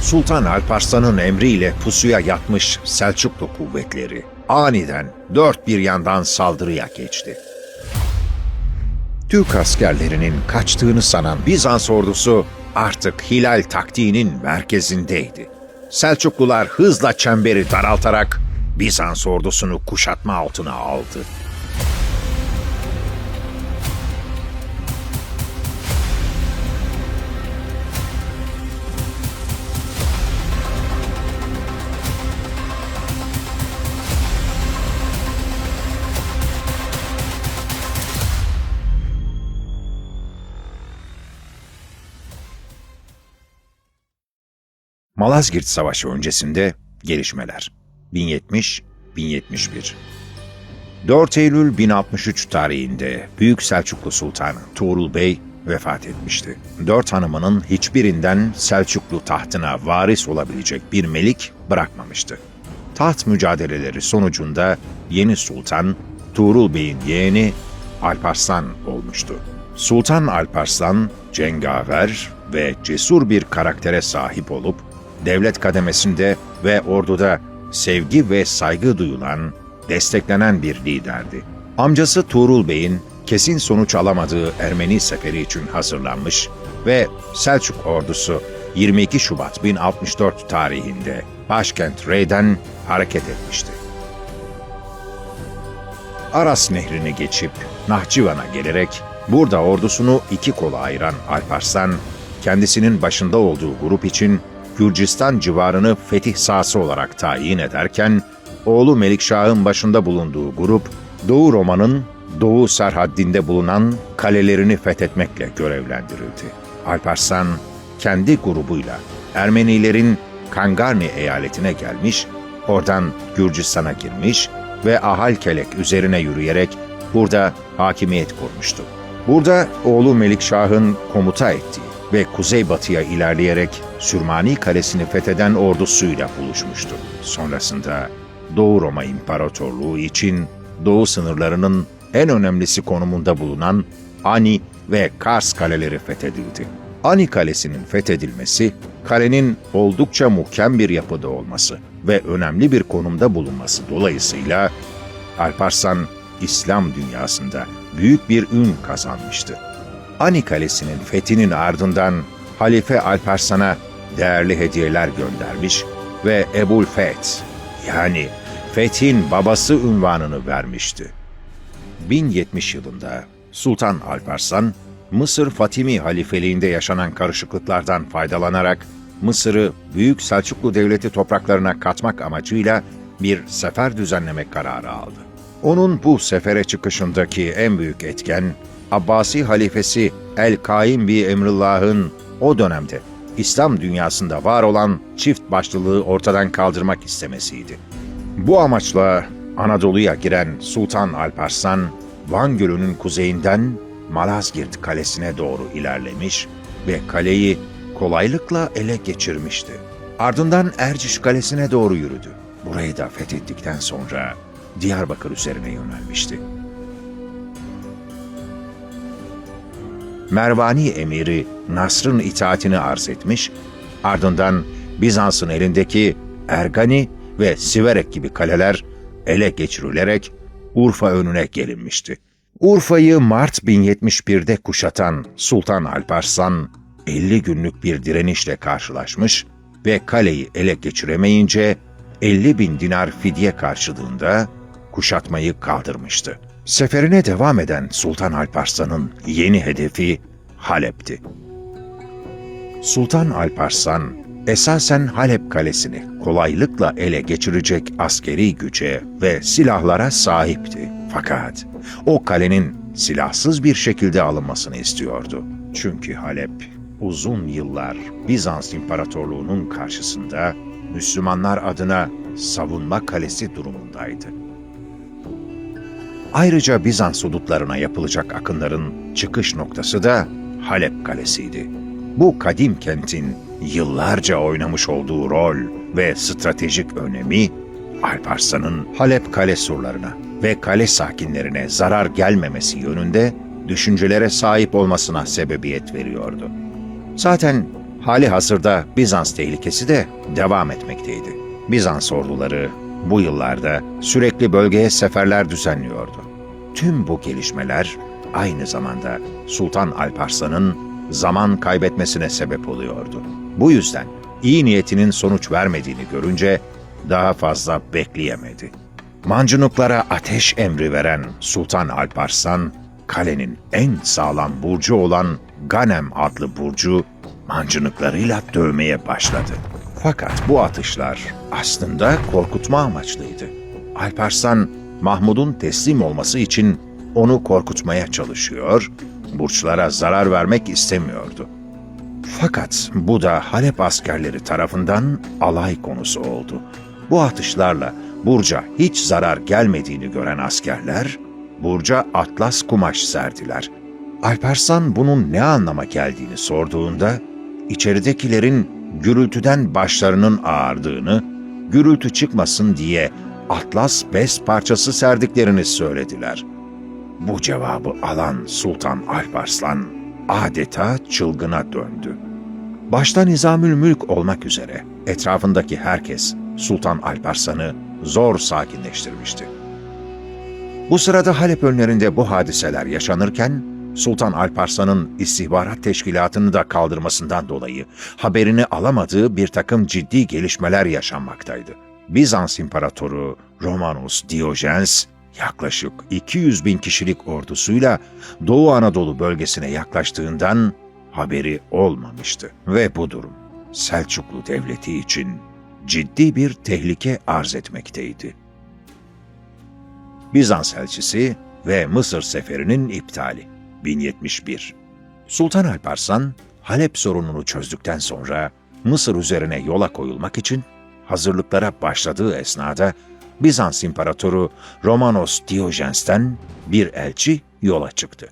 Sultan Alparslan'ın emriyle pusuya yatmış Selçuklu kuvvetleri aniden dört bir yandan saldırıya geçti. Türk askerlerinin kaçtığını sanan Bizans ordusu artık Hilal taktiğinin merkezindeydi. Selçuklular hızla çemberi daraltarak Bizans ordusunu kuşatma altına aldı. Malazgirt Savaşı öncesinde gelişmeler. 1070-1071 4 Eylül 1063 tarihinde Büyük Selçuklu Sultanı Tuğrul Bey vefat etmişti. Dört hanımının hiçbirinden Selçuklu tahtına varis olabilecek bir melik bırakmamıştı. Taht mücadeleleri sonucunda yeni sultan Tuğrul Bey'in yeğeni Alparslan olmuştu. Sultan Alparslan cengaver ve cesur bir karaktere sahip olup devlet kademesinde ve orduda sevgi ve saygı duyulan, desteklenen bir liderdi. Amcası Tuğrul Bey'in kesin sonuç alamadığı Ermeni seferi için hazırlanmış ve Selçuk ordusu 22 Şubat 1064 tarihinde başkent Rey'den hareket etmişti. Aras Nehri'ni geçip Nahçıvan'a gelerek burada ordusunu iki kola ayıran Alparslan, kendisinin başında olduğu grup için Gürcistan civarını fetih sahası olarak tayin ederken, oğlu Melikşah'ın başında bulunduğu grup, Doğu Roma'nın Doğu Serhaddinde bulunan kalelerini fethetmekle görevlendirildi. Alparslan, kendi grubuyla Ermenilerin Kangarni eyaletine gelmiş, oradan Gürcistan'a girmiş ve Ahalkelek üzerine yürüyerek burada hakimiyet kurmuştu. Burada oğlu Melikşah'ın komuta ettiği ve kuzeybatıya ilerleyerek Sürmani Kalesi'ni fetheden ordusuyla buluşmuştu. Sonrasında Doğu Roma İmparatorluğu için doğu sınırlarının en önemlisi konumunda bulunan Ani ve Kars kaleleri fethedildi. Ani Kalesi'nin fethedilmesi, kalenin oldukça muhkem bir yapıda olması ve önemli bir konumda bulunması dolayısıyla Alparslan İslam dünyasında büyük bir ün kazanmıştı. Ani Kalesi'nin fethinin ardından Halife Alparslan'a değerli hediyeler göndermiş ve Ebul Feth yani Fethin babası unvanını vermişti. 1070 yılında Sultan Alparslan, Mısır Fatimi halifeliğinde yaşanan karışıklıklardan faydalanarak Mısır'ı Büyük Selçuklu Devleti topraklarına katmak amacıyla bir sefer düzenlemek kararı aldı. Onun bu sefere çıkışındaki en büyük etken, Abbasi halifesi El-Kaim bi Emrullah'ın o dönemde İslam dünyasında var olan çift başlılığı ortadan kaldırmak istemesiydi. Bu amaçla Anadolu'ya giren Sultan Alparslan, Van Gölü'nün kuzeyinden Malazgirt Kalesi'ne doğru ilerlemiş ve kaleyi kolaylıkla ele geçirmişti. Ardından Erciş Kalesi'ne doğru yürüdü. Burayı da fethettikten sonra Diyarbakır üzerine yönelmişti. Mervani emiri Nasr'ın itaatini arz etmiş, ardından Bizans'ın elindeki Ergani ve Siverek gibi kaleler ele geçirilerek Urfa önüne gelinmişti. Urfa'yı Mart 1071'de kuşatan Sultan Alparslan 50 günlük bir direnişle karşılaşmış ve kaleyi ele geçiremeyince 50 bin dinar fidye karşılığında kuşatmayı kaldırmıştı. Seferine devam eden Sultan Alparslan'ın yeni hedefi Halep'ti. Sultan Alparslan esasen Halep kalesini kolaylıkla ele geçirecek askeri güce ve silahlara sahipti. Fakat o kalenin silahsız bir şekilde alınmasını istiyordu. Çünkü Halep uzun yıllar Bizans İmparatorluğu'nun karşısında Müslümanlar adına savunma kalesi durumundaydı. Ayrıca Bizans hudutlarına yapılacak akınların çıkış noktası da Halep Kalesi'ydi. Bu kadim kentin yıllarca oynamış olduğu rol ve stratejik önemi Alparslan'ın Halep kale surlarına ve kale sakinlerine zarar gelmemesi yönünde düşüncelere sahip olmasına sebebiyet veriyordu. Zaten Hali hazırda Bizans tehlikesi de devam etmekteydi. Bizans orduları bu yıllarda sürekli bölgeye seferler düzenliyordu. Tüm bu gelişmeler aynı zamanda Sultan Alparslan'ın zaman kaybetmesine sebep oluyordu. Bu yüzden iyi niyetinin sonuç vermediğini görünce daha fazla bekleyemedi. Mancınıklara ateş emri veren Sultan Alparslan, kalenin en sağlam burcu olan Ganem adlı burcu mancınıklarıyla dövmeye başladı. Fakat bu atışlar aslında korkutma amaçlıydı. Alparslan, Mahmud'un teslim olması için onu korkutmaya çalışıyor, burçlara zarar vermek istemiyordu. Fakat bu da Halep askerleri tarafından alay konusu oldu. Bu atışlarla Burca hiç zarar gelmediğini gören askerler, Burca atlas kumaş serdiler. Alparslan bunun ne anlama geldiğini sorduğunda, içeridekilerin gürültüden başlarının ağardığını, gürültü çıkmasın diye atlas bez parçası serdiklerini söylediler. Bu cevabı alan Sultan Alparslan adeta çılgına döndü. Başta Nizamül Mülk olmak üzere etrafındaki herkes Sultan Alparslan'ı zor sakinleştirmişti. Bu sırada Halep önlerinde bu hadiseler yaşanırken Sultan Alparslan'ın istihbarat teşkilatını da kaldırmasından dolayı haberini alamadığı bir takım ciddi gelişmeler yaşanmaktaydı. Bizans İmparatoru Romanus Diojens yaklaşık 200 bin kişilik ordusuyla Doğu Anadolu bölgesine yaklaştığından haberi olmamıştı. Ve bu durum Selçuklu Devleti için ciddi bir tehlike arz etmekteydi. Bizans elçisi ve Mısır seferinin iptali 1071 Sultan Alparslan, Halep sorununu çözdükten sonra Mısır üzerine yola koyulmak için hazırlıklara başladığı esnada Bizans İmparatoru Romanos Diojens'ten bir elçi yola çıktı.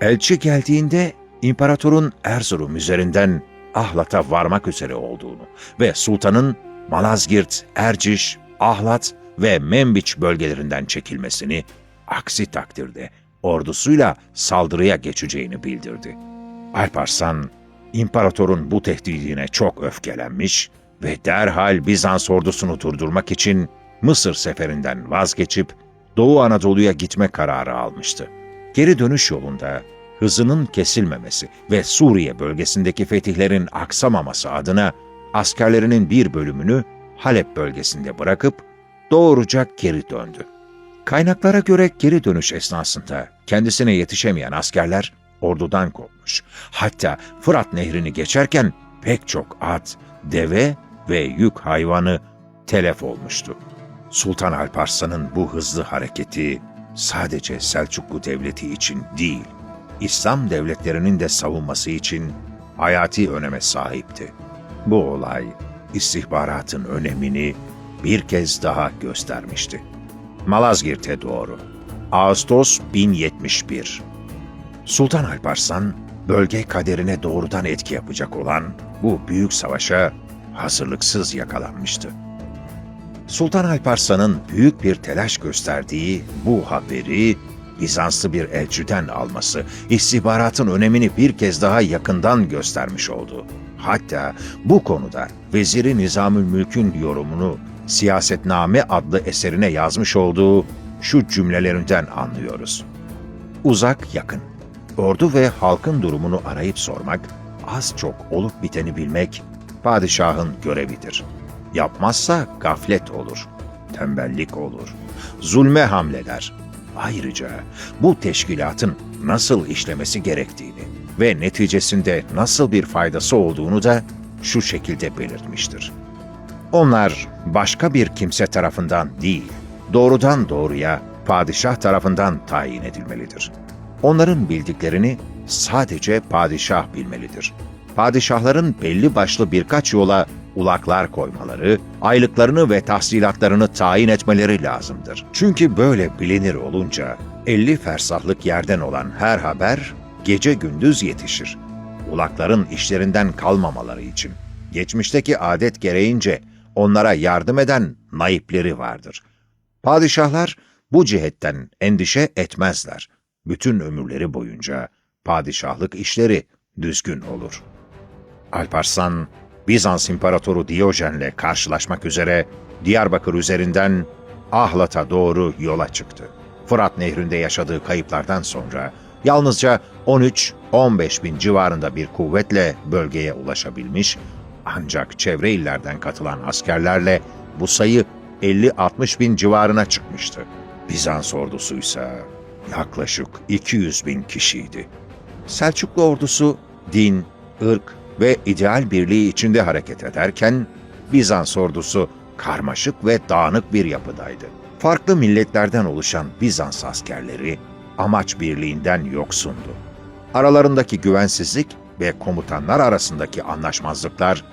Elçi geldiğinde imparatorun Erzurum üzerinden Ahlat'a varmak üzere olduğunu ve sultanın Malazgirt, Erciş, Ahlat ve Membiç bölgelerinden çekilmesini, aksi takdirde ordusuyla saldırıya geçeceğini bildirdi. Alparslan, imparatorun bu tehdidine çok öfkelenmiş ve derhal Bizans ordusunu durdurmak için Mısır seferinden vazgeçip Doğu Anadolu'ya gitme kararı almıştı. Geri dönüş yolunda hızının kesilmemesi ve Suriye bölgesindeki fetihlerin aksamaması adına askerlerinin bir bölümünü Halep bölgesinde bırakıp doğruca geri döndü. Kaynaklara göre geri dönüş esnasında kendisine yetişemeyen askerler ordudan kopmuş. Hatta Fırat Nehri'ni geçerken pek çok at, deve ve yük hayvanı telef olmuştu. Sultan Alparslan'ın bu hızlı hareketi sadece Selçuklu Devleti için değil, İslam devletlerinin de savunması için hayati öneme sahipti. Bu olay istihbaratın önemini bir kez daha göstermişti. Malazgirt'e doğru. Ağustos 1071 Sultan Alparslan, bölge kaderine doğrudan etki yapacak olan bu büyük savaşa hazırlıksız yakalanmıştı. Sultan Alparslan'ın büyük bir telaş gösterdiği bu haberi Bizanslı bir elçiden alması istihbaratın önemini bir kez daha yakından göstermiş oldu. Hatta bu konuda Veziri Nizamül Mülk'ün yorumunu Siyasetname adlı eserine yazmış olduğu şu cümlelerinden anlıyoruz. Uzak yakın. Ordu ve halkın durumunu arayıp sormak, az çok olup biteni bilmek padişahın görevidir. Yapmazsa gaflet olur, tembellik olur, zulme hamleler. Ayrıca bu teşkilatın nasıl işlemesi gerektiğini ve neticesinde nasıl bir faydası olduğunu da şu şekilde belirtmiştir. Onlar başka bir kimse tarafından değil, doğrudan doğruya padişah tarafından tayin edilmelidir. Onların bildiklerini sadece padişah bilmelidir. Padişahların belli başlı birkaç yola ulaklar koymaları, aylıklarını ve tahsilatlarını tayin etmeleri lazımdır. Çünkü böyle bilinir olunca 50 fersahlık yerden olan her haber gece gündüz yetişir. Ulakların işlerinden kalmamaları için. Geçmişteki adet gereğince onlara yardım eden naipleri vardır. Padişahlar bu cihetten endişe etmezler. Bütün ömürleri boyunca padişahlık işleri düzgün olur. Alparslan, Bizans İmparatoru Diyojen'le karşılaşmak üzere Diyarbakır üzerinden Ahlat'a doğru yola çıktı. Fırat Nehri'nde yaşadığı kayıplardan sonra yalnızca 13-15 bin civarında bir kuvvetle bölgeye ulaşabilmiş, ancak çevre illerden katılan askerlerle bu sayı 50-60 bin civarına çıkmıştı. Bizans ordusu ise yaklaşık 200 bin kişiydi. Selçuklu ordusu din, ırk ve ideal birliği içinde hareket ederken Bizans ordusu karmaşık ve dağınık bir yapıdaydı. Farklı milletlerden oluşan Bizans askerleri amaç birliğinden yoksundu. Aralarındaki güvensizlik ve komutanlar arasındaki anlaşmazlıklar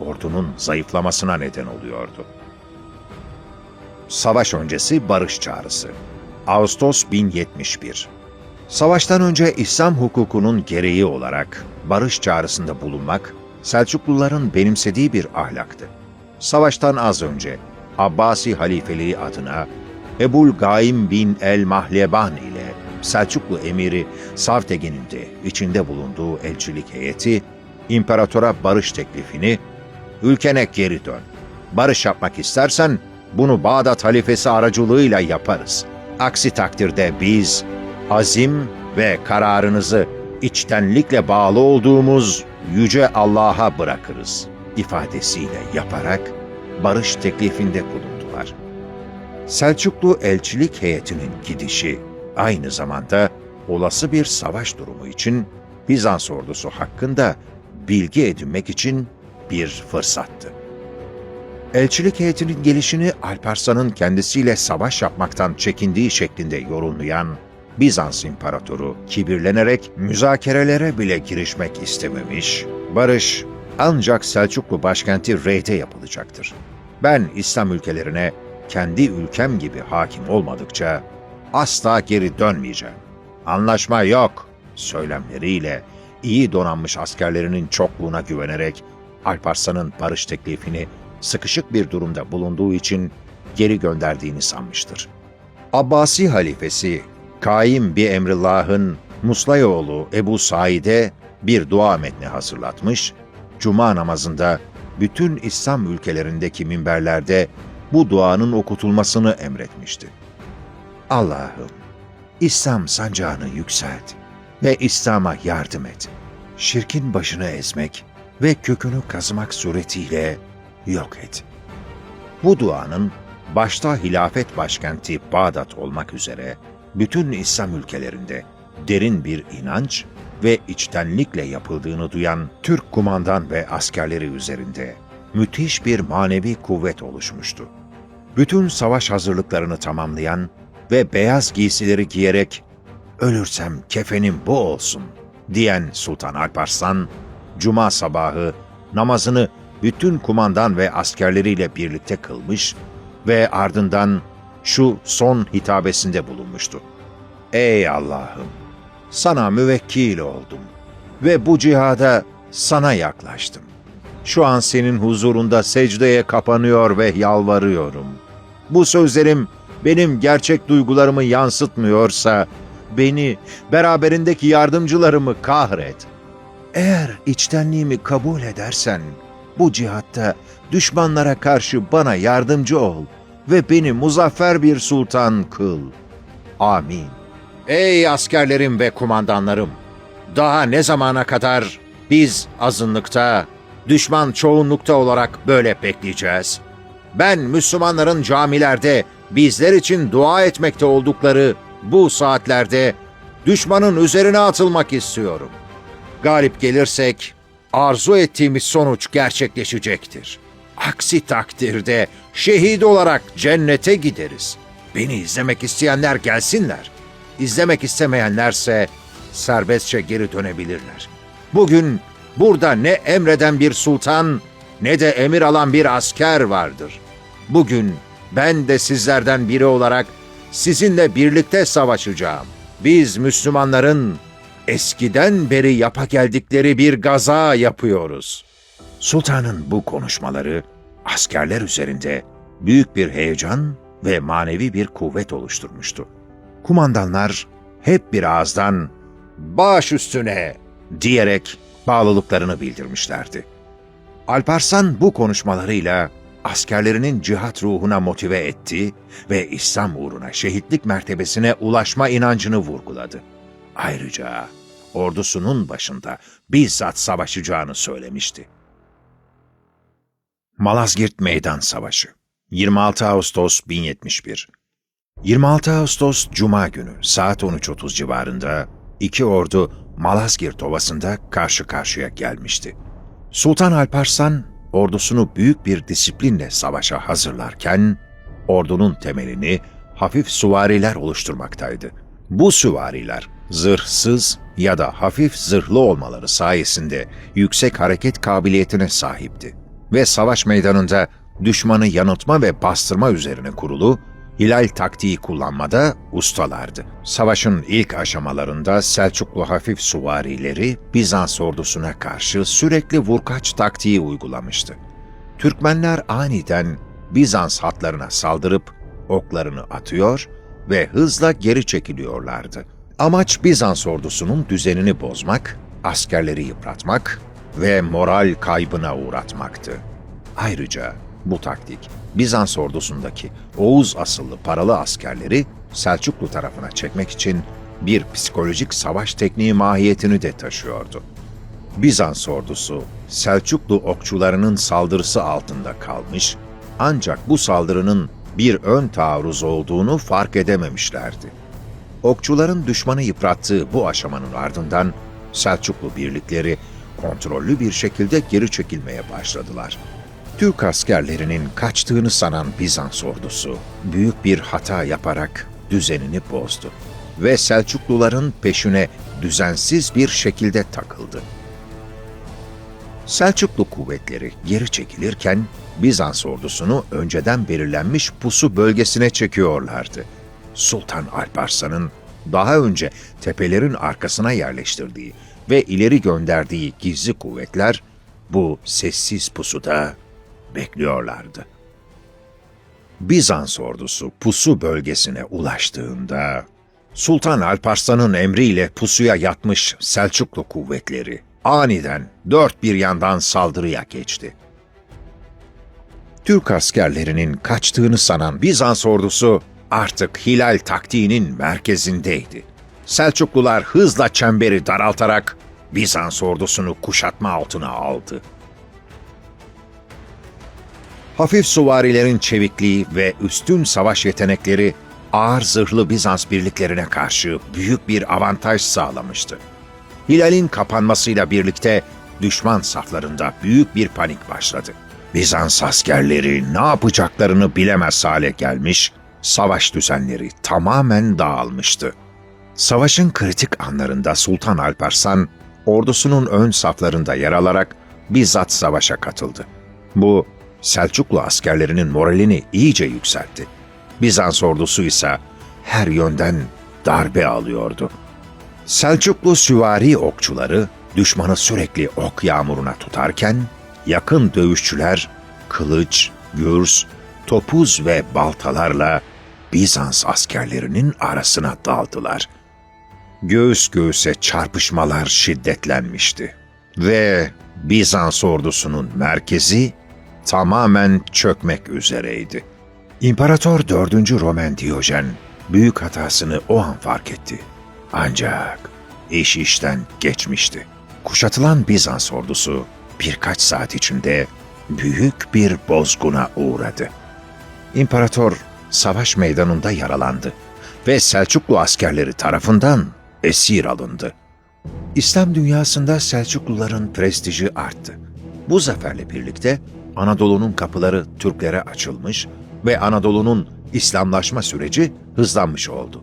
ordunun zayıflamasına neden oluyordu. Savaş öncesi barış çağrısı. Ağustos 1071. Savaştan önce İslam hukukunun gereği olarak barış çağrısında bulunmak Selçukluların benimsediği bir ahlaktı. Savaştan az önce Abbasi halifeliği adına Ebul Gaim bin el Mahleban ile Selçuklu emiri Savtegin'in de içinde bulunduğu elçilik heyeti imparatora barış teklifini ülkene geri dön. Barış yapmak istersen bunu Bağdat halifesi aracılığıyla yaparız. Aksi takdirde biz azim ve kararınızı içtenlikle bağlı olduğumuz yüce Allah'a bırakırız ifadesiyle yaparak barış teklifinde bulundular. Selçuklu elçilik heyetinin gidişi aynı zamanda olası bir savaş durumu için Bizans ordusu hakkında bilgi edinmek için bir fırsattı. Elçilik heyetinin gelişini Alparslan'ın kendisiyle savaş yapmaktan çekindiği şeklinde yorumlayan Bizans İmparatoru kibirlenerek müzakerelere bile girişmek istememiş, barış ancak Selçuklu başkenti Rey'de yapılacaktır. Ben İslam ülkelerine kendi ülkem gibi hakim olmadıkça asla geri dönmeyeceğim. Anlaşma yok söylemleriyle iyi donanmış askerlerinin çokluğuna güvenerek Alparslan'ın barış teklifini sıkışık bir durumda bulunduğu için geri gönderdiğini sanmıştır. Abbasi halifesi Kaim bir Emrullah'ın Muslayoğlu Ebu Said'e bir dua metni hazırlatmış, Cuma namazında bütün İslam ülkelerindeki minberlerde bu duanın okutulmasını emretmişti. Allah'ım, İslam sancağını yükselt ve İslam'a yardım et. Şirkin başını ezmek ve kökünü kazımak suretiyle yok et. Bu duanın başta hilafet başkenti Bağdat olmak üzere bütün İslam ülkelerinde derin bir inanç ve içtenlikle yapıldığını duyan Türk kumandan ve askerleri üzerinde müthiş bir manevi kuvvet oluşmuştu. Bütün savaş hazırlıklarını tamamlayan ve beyaz giysileri giyerek ölürsem kefenim bu olsun diyen Sultan Alparslan, Cuma sabahı namazını bütün kumandan ve askerleriyle birlikte kılmış ve ardından şu son hitabesinde bulunmuştu. Ey Allah'ım! Sana müvekkil oldum ve bu cihada sana yaklaştım. Şu an senin huzurunda secdeye kapanıyor ve yalvarıyorum. Bu sözlerim benim gerçek duygularımı yansıtmıyorsa beni, beraberindeki yardımcılarımı kahret. Eğer içtenliğimi kabul edersen bu cihatta düşmanlara karşı bana yardımcı ol ve beni muzaffer bir sultan kıl. Amin. Ey askerlerim ve kumandanlarım! Daha ne zamana kadar biz azınlıkta, düşman çoğunlukta olarak böyle bekleyeceğiz? Ben Müslümanların camilerde bizler için dua etmekte oldukları bu saatlerde düşmanın üzerine atılmak istiyorum. Galip gelirsek arzu ettiğimiz sonuç gerçekleşecektir. Aksi takdirde şehit olarak cennete gideriz. Beni izlemek isteyenler gelsinler. İzlemek istemeyenlerse serbestçe geri dönebilirler. Bugün burada ne emreden bir sultan ne de emir alan bir asker vardır. Bugün ben de sizlerden biri olarak sizinle birlikte savaşacağım. Biz Müslümanların eskiden beri yapa geldikleri bir gaza yapıyoruz. Sultanın bu konuşmaları askerler üzerinde büyük bir heyecan ve manevi bir kuvvet oluşturmuştu. Kumandanlar hep bir ağızdan baş üstüne diyerek bağlılıklarını bildirmişlerdi. Alparslan bu konuşmalarıyla askerlerinin cihat ruhuna motive etti ve İslam uğruna şehitlik mertebesine ulaşma inancını vurguladı. Ayrıca ordusunun başında bizzat savaşacağını söylemişti. Malazgirt Meydan Savaşı 26 Ağustos 1071 26 Ağustos Cuma günü saat 13.30 civarında iki ordu Malazgirt Ovası'nda karşı karşıya gelmişti. Sultan Alparslan ordusunu büyük bir disiplinle savaşa hazırlarken ordunun temelini hafif süvariler oluşturmaktaydı. Bu süvariler zırhsız ya da hafif zırhlı olmaları sayesinde yüksek hareket kabiliyetine sahipti ve savaş meydanında düşmanı yanıltma ve bastırma üzerine kurulu hilal taktiği kullanmada ustalardı. Savaşın ilk aşamalarında Selçuklu hafif suvarileri Bizans ordusuna karşı sürekli vurkaç taktiği uygulamıştı. Türkmenler aniden Bizans hatlarına saldırıp oklarını atıyor ve hızla geri çekiliyorlardı. Amaç Bizans ordusunun düzenini bozmak, askerleri yıpratmak ve moral kaybına uğratmaktı. Ayrıca bu taktik Bizans ordusundaki Oğuz asıllı paralı askerleri Selçuklu tarafına çekmek için bir psikolojik savaş tekniği mahiyetini de taşıyordu. Bizans ordusu Selçuklu okçularının saldırısı altında kalmış ancak bu saldırının bir ön taarruz olduğunu fark edememişlerdi. Okçuların düşmanı yıprattığı bu aşamanın ardından Selçuklu birlikleri kontrollü bir şekilde geri çekilmeye başladılar. Türk askerlerinin kaçtığını sanan Bizans ordusu büyük bir hata yaparak düzenini bozdu ve Selçukluların peşine düzensiz bir şekilde takıldı. Selçuklu kuvvetleri geri çekilirken Bizans ordusunu önceden belirlenmiş pusu bölgesine çekiyorlardı. Sultan Alparslan'ın daha önce tepelerin arkasına yerleştirdiği ve ileri gönderdiği gizli kuvvetler bu sessiz pusuda bekliyorlardı. Bizans ordusu pusu bölgesine ulaştığında Sultan Alparslan'ın emriyle pusuya yatmış Selçuklu kuvvetleri aniden dört bir yandan saldırıya geçti. Türk askerlerinin kaçtığını sanan Bizans ordusu artık Hilal taktiğinin merkezindeydi. Selçuklular hızla çemberi daraltarak Bizans ordusunu kuşatma altına aldı. Hafif suvarilerin çevikliği ve üstün savaş yetenekleri ağır zırhlı Bizans birliklerine karşı büyük bir avantaj sağlamıştı. Hilal'in kapanmasıyla birlikte düşman saflarında büyük bir panik başladı. Bizans askerleri ne yapacaklarını bilemez hale gelmiş, savaş düzenleri tamamen dağılmıştı. Savaşın kritik anlarında Sultan Alparslan, ordusunun ön saflarında yer alarak bizzat savaşa katıldı. Bu, Selçuklu askerlerinin moralini iyice yükseltti. Bizans ordusu ise her yönden darbe alıyordu. Selçuklu süvari okçuları düşmanı sürekli ok yağmuruna tutarken, yakın dövüşçüler kılıç, gürs, topuz ve baltalarla Bizans askerlerinin arasına daldılar. Göğüs göğüse çarpışmalar şiddetlenmişti ve Bizans ordusunun merkezi tamamen çökmek üzereydi. İmparator 4. Roman Diyojen büyük hatasını o an fark etti. Ancak iş işten geçmişti. Kuşatılan Bizans ordusu birkaç saat içinde büyük bir bozguna uğradı. İmparator savaş meydanında yaralandı ve Selçuklu askerleri tarafından esir alındı. İslam dünyasında Selçukluların prestiji arttı. Bu zaferle birlikte Anadolu'nun kapıları Türklere açılmış ve Anadolu'nun İslamlaşma süreci hızlanmış oldu.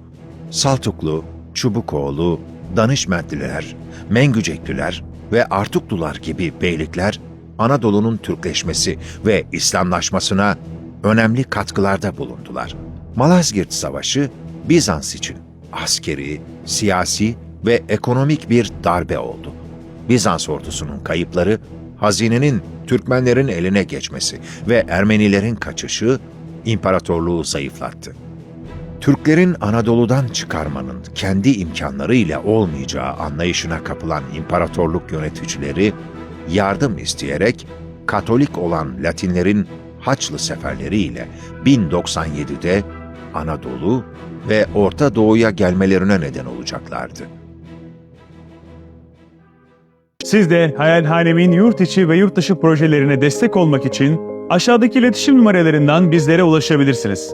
Saltuklu, Çubukoğlu, Danışmentliler, Mengücekliler ve Artuklular gibi beylikler Anadolu'nun Türkleşmesi ve İslamlaşmasına önemli katkılarda bulundular. Malazgirt Savaşı Bizans için askeri, siyasi ve ekonomik bir darbe oldu. Bizans ordusunun kayıpları, hazinenin Türkmenlerin eline geçmesi ve Ermenilerin kaçışı imparatorluğu zayıflattı. Türklerin Anadolu'dan çıkarmanın kendi imkanlarıyla olmayacağı anlayışına kapılan imparatorluk yöneticileri yardım isteyerek Katolik olan Latinlerin Haçlı seferleriyle 1097'de Anadolu ve Orta Doğu'ya gelmelerine neden olacaklardı. Siz de Hayalhanem'in yurt içi ve yurt dışı projelerine destek olmak için aşağıdaki iletişim numaralarından bizlere ulaşabilirsiniz.